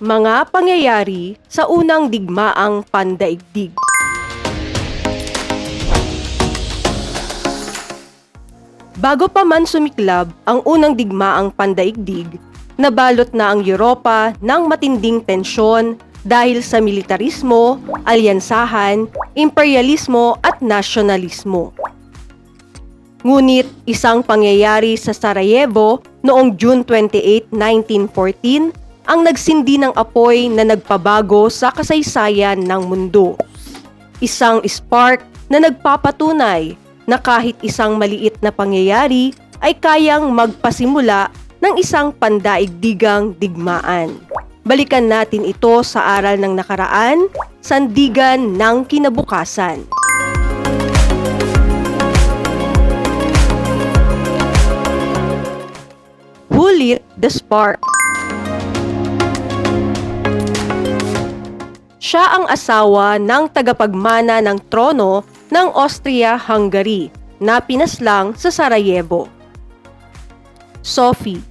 Mga pangyayari sa unang digmaang pandaigdig. Bago pa man sumiklab ang unang digmaang pandaigdig, nabalot na ang Europa ng matinding tensyon dahil sa militarismo, alyansahan, imperialismo at nasyonalismo. Ngunit isang pangyayari sa Sarajevo noong June 28, 1914 ang nagsindi ng apoy na nagpabago sa kasaysayan ng mundo. Isang spark na nagpapatunay na kahit isang maliit na pangyayari ay kayang magpasimula ng isang pandaigdigang digmaan. Balikan natin ito sa aral ng nakaraan, sandigan ng kinabukasan. Who the spark? Siya ang asawa ng tagapagmana ng trono ng Austria-Hungary na pinaslang sa Sarajevo. Sophie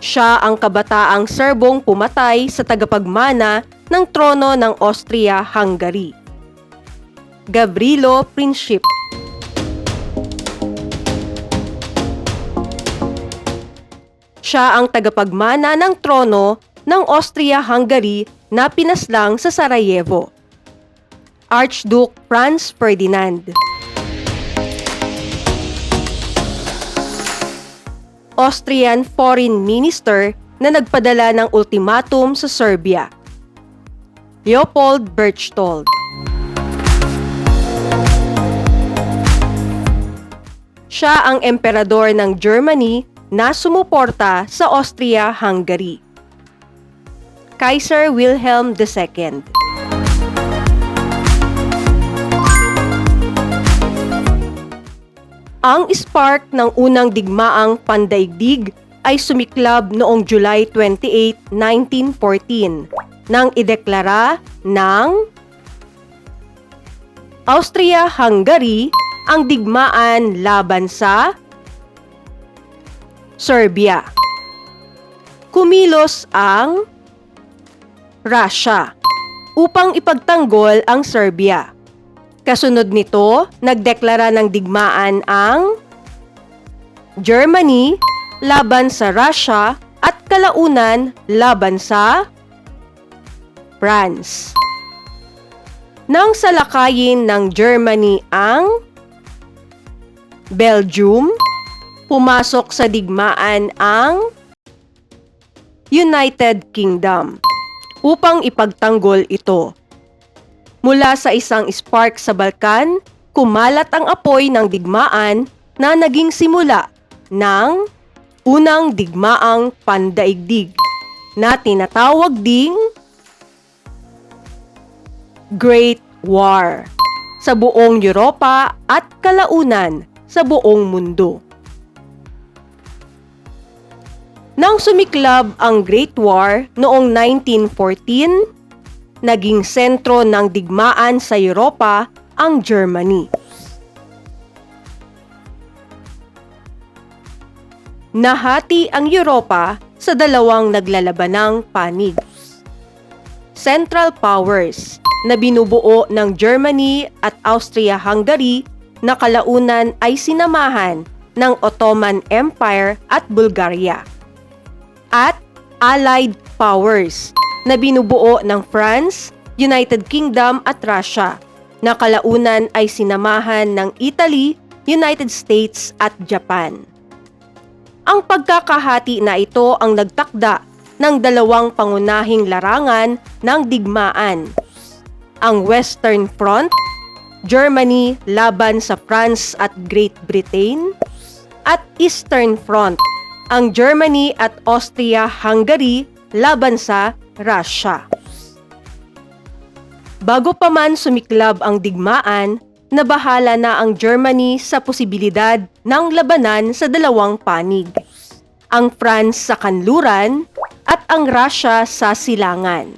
Siya ang kabataang Serbong pumatay sa tagapagmana ng trono ng Austria-Hungary. Gavrilo Princip Siya ang tagapagmana ng trono ng Austria-Hungary na pinaslang sa Sarajevo. Archduke Franz Ferdinand Austrian Foreign Minister na nagpadala ng ultimatum sa Serbia. Leopold Berchtold Siya ang emperador ng Germany na sumuporta sa Austria-Hungary. Kaiser Wilhelm II Ang spark ng unang digmaang pandaigdig ay sumiklab noong July 28, 1914 nang ideklara ng Austria-Hungary ang digmaan laban sa Serbia. Kumilos ang Russia upang ipagtanggol ang Serbia. Kasunod nito, nagdeklara ng digmaan ang Germany laban sa Russia at kalaunan laban sa France. Nang salakayin ng Germany ang Belgium, pumasok sa digmaan ang United Kingdom upang ipagtanggol ito. Mula sa isang spark sa Balkan, kumalat ang apoy ng digmaan na naging simula ng unang digmaang pandaigdig na tinatawag ding Great War sa buong Europa at kalaunan sa buong mundo. Nang sumiklab ang Great War noong 1914, naging sentro ng digmaan sa Europa ang Germany. Nahati ang Europa sa dalawang naglalabanang panig. Central Powers na binubuo ng Germany at Austria-Hungary na kalaunan ay sinamahan ng Ottoman Empire at Bulgaria. At Allied Powers na binubuo ng France, United Kingdom at Russia na kalaunan ay sinamahan ng Italy, United States at Japan. Ang pagkakahati na ito ang nagtakda ng dalawang pangunahing larangan ng digmaan. Ang Western Front, Germany laban sa France at Great Britain, at Eastern Front, ang Germany at Austria-Hungary laban sa Russia. Bago pa man sumiklab ang digmaan, nabahala na ang Germany sa posibilidad ng labanan sa dalawang panig. Ang France sa kanluran at ang Russia sa silangan.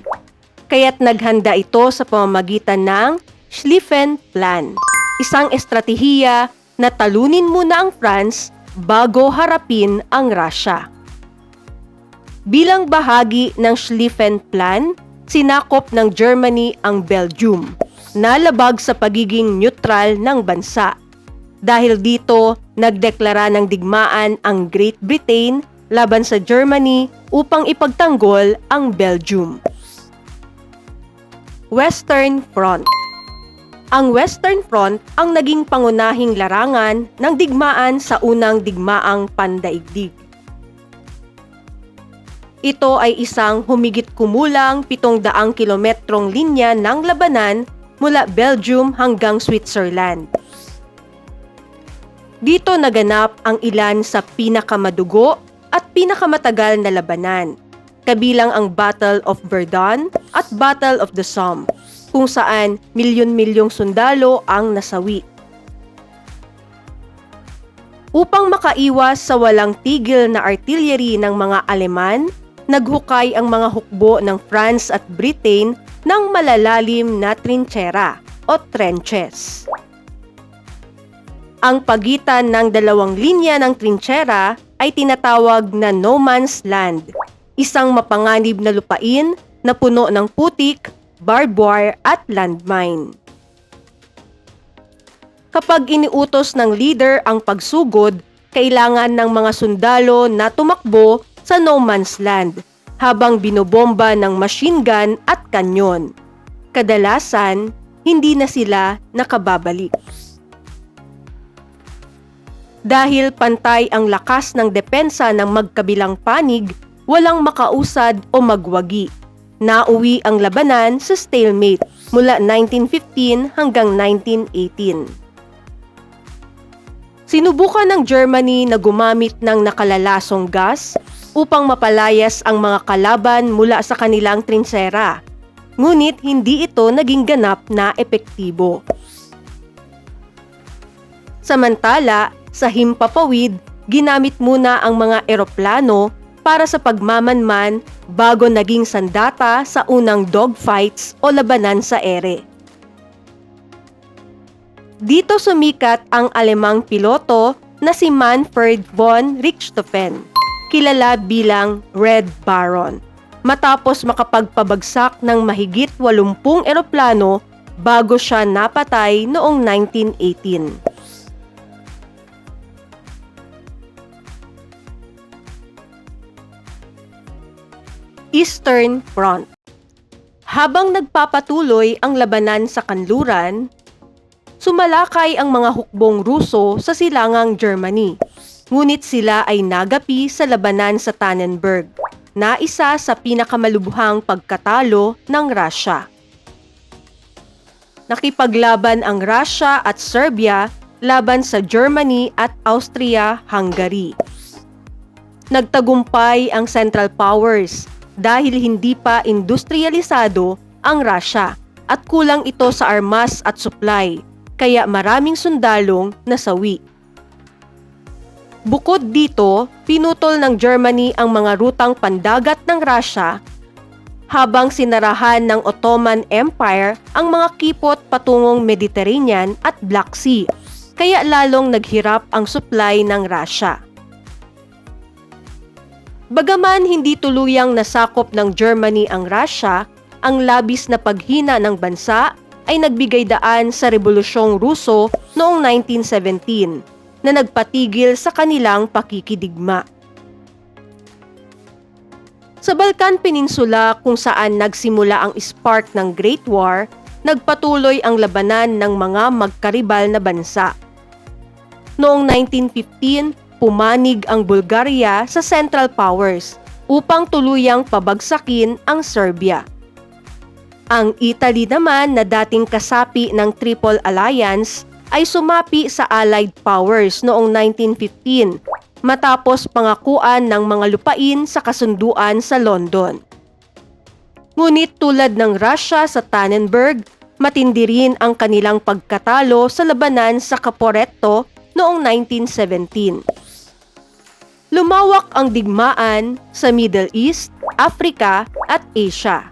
Kaya't naghanda ito sa pamamagitan ng Schlieffen Plan, isang estratehiya na talunin muna ang France bago harapin ang Russia. Bilang bahagi ng Schlieffen Plan, sinakop ng Germany ang Belgium, nalabag sa pagiging neutral ng bansa. Dahil dito, nagdeklara ng digmaan ang Great Britain laban sa Germany upang ipagtanggol ang Belgium. Western Front Ang Western Front ang naging pangunahing larangan ng digmaan sa unang digmaang pandaigdig. Ito ay isang humigit kumulang 700 kilometrong linya ng labanan mula Belgium hanggang Switzerland. Dito naganap ang ilan sa pinakamadugo at pinakamatagal na labanan, kabilang ang Battle of Verdun at Battle of the Somme, kung saan milyon-milyong sundalo ang nasawi. Upang makaiwas sa walang tigil na artillery ng mga Aleman, naghukay ang mga hukbo ng France at Britain ng malalalim na trinchera o trenches. Ang pagitan ng dalawang linya ng trinchera ay tinatawag na no man's land, isang mapanganib na lupain na puno ng putik, barbed wire at landmine. Kapag iniutos ng leader ang pagsugod, kailangan ng mga sundalo na tumakbo sa no man's land habang binobomba ng machine gun at kanyon. Kadalasan, hindi na sila nakababalik. Dahil pantay ang lakas ng depensa ng magkabilang panig, walang makausad o magwagi. Nauwi ang labanan sa stalemate mula 1915 hanggang 1918. Sinubukan ng Germany na gumamit ng nakalalasong gas upang mapalayas ang mga kalaban mula sa kanilang trinsera. Ngunit hindi ito naging ganap na epektibo. Samantala, sa himpapawid, ginamit muna ang mga eroplano para sa pagmamanman bago naging sandata sa unang dogfights o labanan sa ere. Dito sumikat ang alemang piloto na si Manfred von Richthofen, kilala bilang Red Baron, matapos makapagpabagsak ng mahigit 80 eroplano bago siya napatay noong 1918. Eastern Front. Habang nagpapatuloy ang labanan sa kanluran, sumalakay ang mga hukbong Ruso sa silangang Germany. Ngunit sila ay nagapi sa labanan sa Tannenberg, na isa sa pinakamalubhang pagkatalo ng Russia. Nakipaglaban ang Russia at Serbia laban sa Germany at Austria-Hungary. Nagtagumpay ang Central Powers dahil hindi pa industrialisado ang Russia at kulang ito sa armas at supply, kaya maraming sundalong nasawi. Bukod dito, pinutol ng Germany ang mga rutang pandagat ng Russia habang sinarahan ng Ottoman Empire ang mga kipot patungong Mediterranean at Black Sea, kaya lalong naghirap ang supply ng Russia. Bagaman hindi tuluyang nasakop ng Germany ang Russia, ang labis na paghina ng bansa ay nagbigay daan sa Rebolusyong Ruso noong 1917 na nagpatigil sa kanilang pakikidigma. Sa Balkan Peninsula kung saan nagsimula ang spark ng Great War, nagpatuloy ang labanan ng mga magkaribal na bansa. Noong 1915, pumanig ang Bulgaria sa Central Powers upang tuluyang pabagsakin ang Serbia. Ang Italy naman na dating kasapi ng Triple Alliance ay sumapi sa Allied Powers noong 1915 matapos pangakuan ng mga lupain sa kasunduan sa London. Ngunit tulad ng Russia sa Tannenberg, matindi rin ang kanilang pagkatalo sa labanan sa Caporetto noong 1917 lumawak ang digmaan sa Middle East, Africa at Asia.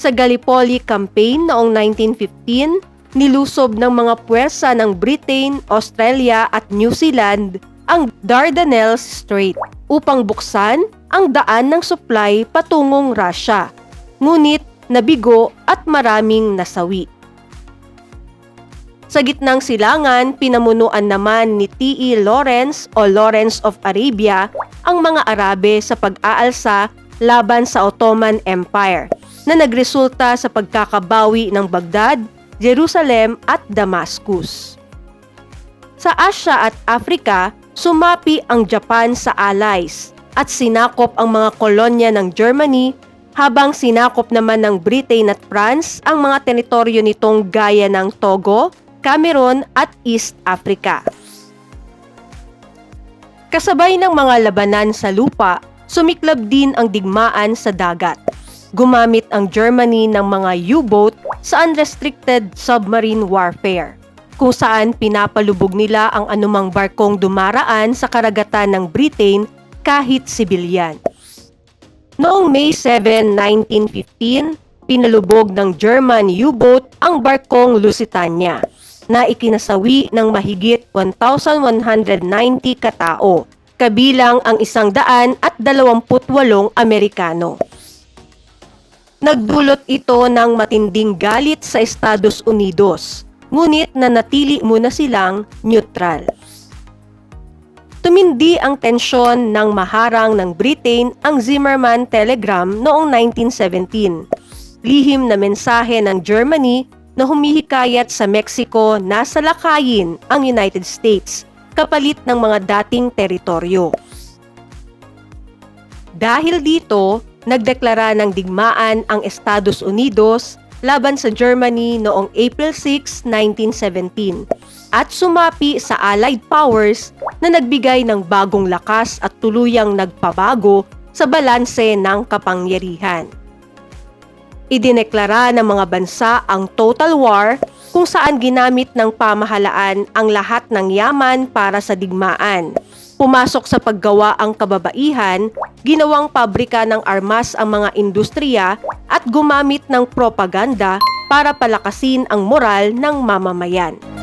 Sa Gallipoli Campaign noong 1915, nilusob ng mga puwersa ng Britain, Australia at New Zealand ang Dardanelles Strait upang buksan ang daan ng supply patungong Russia. Ngunit nabigo at maraming nasawi. Sa gitnang silangan, pinamunuan naman ni T.E. Lawrence o Lawrence of Arabia ang mga Arabe sa pag-aalsa laban sa Ottoman Empire na nagresulta sa pagkakabawi ng Baghdad, Jerusalem at Damascus. Sa Asya at Africa, sumapi ang Japan sa Allies at sinakop ang mga kolonya ng Germany habang sinakop naman ng Britain at France ang mga teritoryo nitong gaya ng Togo, Cameroon at East Africa. Kasabay ng mga labanan sa lupa, sumiklab din ang digmaan sa dagat. Gumamit ang Germany ng mga U-boat sa unrestricted submarine warfare, kung saan pinapalubog nila ang anumang barkong dumaraan sa karagatan ng Britain kahit sibilyan. Noong May 7, 1915, pinalubog ng German U-boat ang barkong Lusitania na ikinasawi ng mahigit 1,190 katao, kabilang ang isang daan at 28 Amerikano. Nagdulot ito ng matinding galit sa Estados Unidos, ngunit nanatili muna silang neutral. Tumindi ang tensyon ng maharang ng Britain ang Zimmermann Telegram noong 1917. Lihim na mensahe ng Germany na humihikayat sa Mexico na salakayin ang United States kapalit ng mga dating teritoryo. Dahil dito, nagdeklara ng digmaan ang Estados Unidos laban sa Germany noong April 6, 1917 at sumapi sa Allied Powers na nagbigay ng bagong lakas at tuluyang nagpabago sa balanse ng kapangyarihan idineklara ng mga bansa ang total war kung saan ginamit ng pamahalaan ang lahat ng yaman para sa digmaan. Pumasok sa paggawa ang kababaihan, ginawang pabrika ng armas ang mga industriya at gumamit ng propaganda para palakasin ang moral ng mamamayan.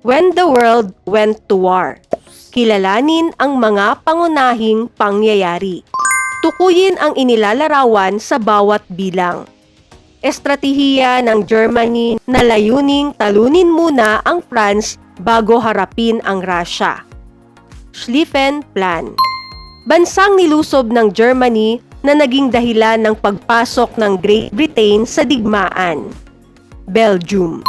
When the World Went to War. Kilalanin ang mga pangunahing pangyayari. Tukuyin ang inilalarawan sa bawat bilang. Estratehiya ng Germany na layuning talunin muna ang France bago harapin ang Russia. Schlieffen Plan Bansang nilusob ng Germany na naging dahilan ng pagpasok ng Great Britain sa digmaan. Belgium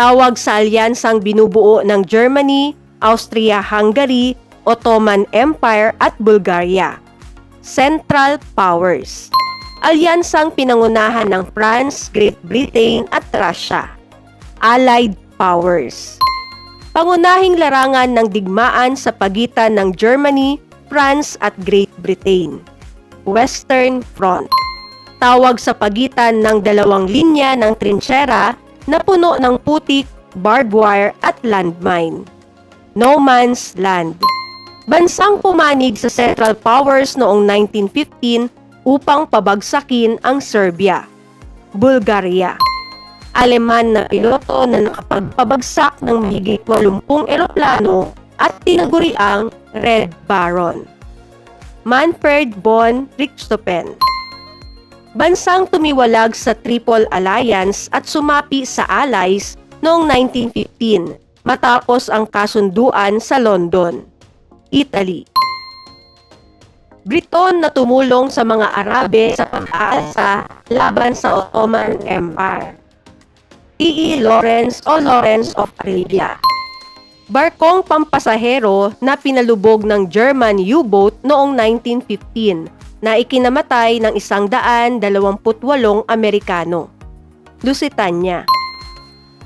tawag sa alyansang binubuo ng Germany, Austria-Hungary, Ottoman Empire at Bulgaria. Central Powers Alyansang pinangunahan ng France, Great Britain at Russia. Allied Powers Pangunahing larangan ng digmaan sa pagitan ng Germany, France at Great Britain. Western Front Tawag sa pagitan ng dalawang linya ng trinchera na puno ng putik, barbed wire at landmine. No Man's Land Bansang pumanig sa Central Powers noong 1915 upang pabagsakin ang Serbia. Bulgaria Aleman na piloto na nakapagpabagsak ng mahigit 80 eroplano at tinaguri ang Red Baron. Manfred von Richthofen bansang tumiwalag sa Triple Alliance at sumapi sa Allies noong 1915 matapos ang kasunduan sa London, Italy. Briton na tumulong sa mga Arabe sa pag-aalsa laban sa Ottoman Empire. E.E. Lawrence o Lawrence of Arabia. Barkong pampasahero na pinalubog ng German U-boat noong 1915 na ikinamatay ng isang daan dalawamputwalong Amerikano. Lusitania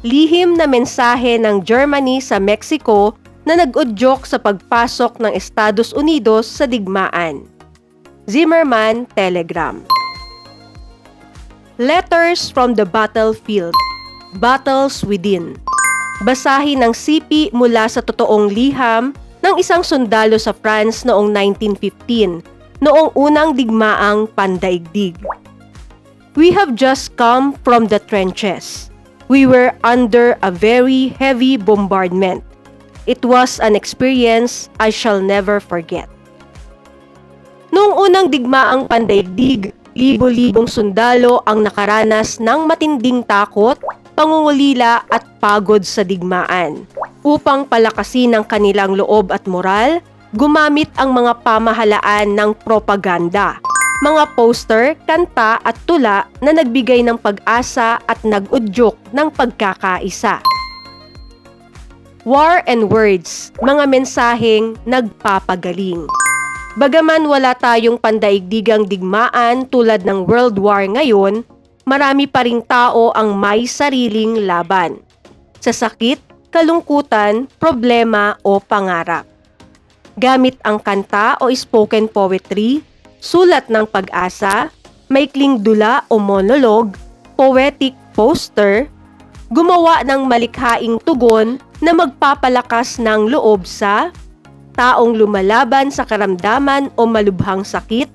Lihim na mensahe ng Germany sa Mexico na nag-udyok sa pagpasok ng Estados Unidos sa digmaan. Zimmerman Telegram Letters from the Battlefield Battles Within Basahin ang sipi mula sa totoong liham ng isang sundalo sa France noong 1915, noong unang digmaang pandaigdig. We have just come from the trenches. We were under a very heavy bombardment. It was an experience I shall never forget. Noong unang digmaang pandaigdig, libo-libong sundalo ang nakaranas ng matinding takot, pangungulila at pagod sa digmaan. Upang palakasin ang kanilang loob at moral, gumamit ang mga pamahalaan ng propaganda mga poster, kanta at tula na nagbigay ng pag-asa at nag-udyok ng pagkakaisa. War and words, mga mensaheng nagpapagaling. Bagaman wala tayong pandaigdigang digmaan tulad ng World War ngayon, marami pa ring tao ang may sariling laban. Sa sakit, kalungkutan, problema o pangarap. Gamit ang kanta o spoken poetry, sulat ng pag-asa, maikling dula o monolog, poetic poster, gumawa ng malikhaing tugon na magpapalakas ng loob sa taong lumalaban sa karamdaman o malubhang sakit,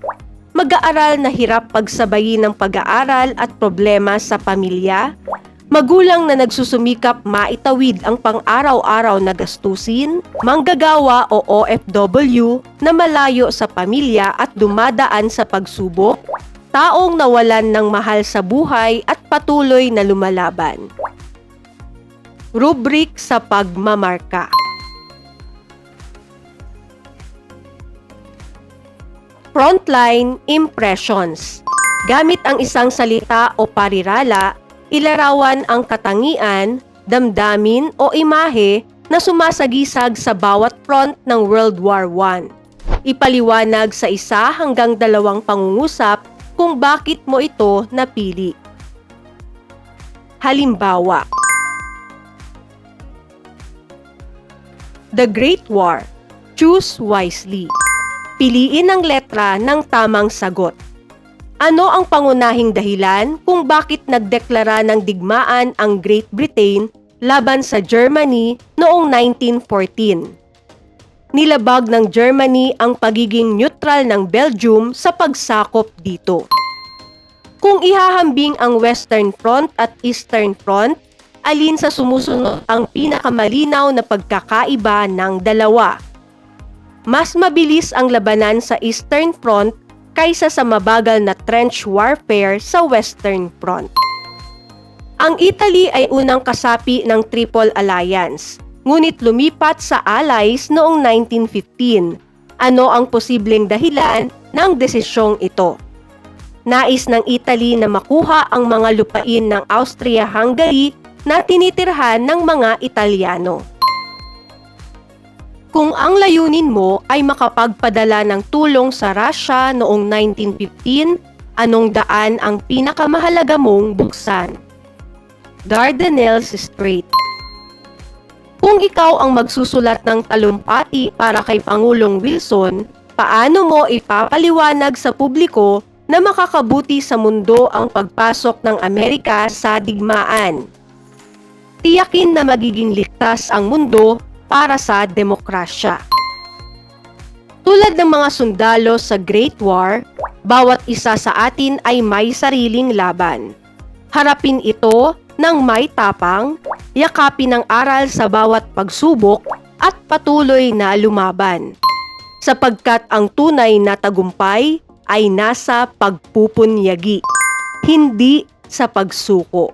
mag-aaral na hirap pagsabayin ng pag-aaral at problema sa pamilya, Magulang na nagsusumikap maitawid ang pang-araw-araw na gastusin, manggagawa o OFW na malayo sa pamilya at dumadaan sa pagsubok, taong nawalan ng mahal sa buhay at patuloy na lumalaban. Rubrik sa pagmamarka Frontline Impressions Gamit ang isang salita o parirala, ilarawan ang katangian, damdamin o imahe na sumasagisag sa bawat front ng World War I. Ipaliwanag sa isa hanggang dalawang pangungusap kung bakit mo ito napili. Halimbawa, The Great War. Choose wisely. Piliin ang letra ng tamang sagot. Ano ang pangunahing dahilan kung bakit nagdeklara ng digmaan ang Great Britain laban sa Germany noong 1914? Nilabag ng Germany ang pagiging neutral ng Belgium sa pagsakop dito. Kung ihahambing ang Western Front at Eastern Front, alin sa sumusunod ang pinakamalinaw na pagkakaiba ng dalawa? Mas mabilis ang labanan sa Eastern Front kaysa sa mabagal na trench warfare sa Western Front. Ang Italy ay unang kasapi ng Triple Alliance, ngunit lumipat sa Allies noong 1915. Ano ang posibleng dahilan ng desisyong ito? Nais ng Italy na makuha ang mga lupain ng Austria-Hungary na tinitirhan ng mga Italyano. Kung ang layunin mo ay makapagpadala ng tulong sa Russia noong 1915, anong daan ang pinakamahalaga mong buksan? Dardanelles Strait Kung ikaw ang magsusulat ng talumpati para kay Pangulong Wilson, paano mo ipapaliwanag sa publiko na makakabuti sa mundo ang pagpasok ng Amerika sa digmaan? Tiyakin na magiging ligtas ang mundo para sa demokrasya. Tulad ng mga sundalo sa Great War, bawat isa sa atin ay may sariling laban. Harapin ito ng may tapang, yakapin ang aral sa bawat pagsubok at patuloy na lumaban. Sapagkat ang tunay na tagumpay ay nasa pagpupunyagi, hindi sa pagsuko.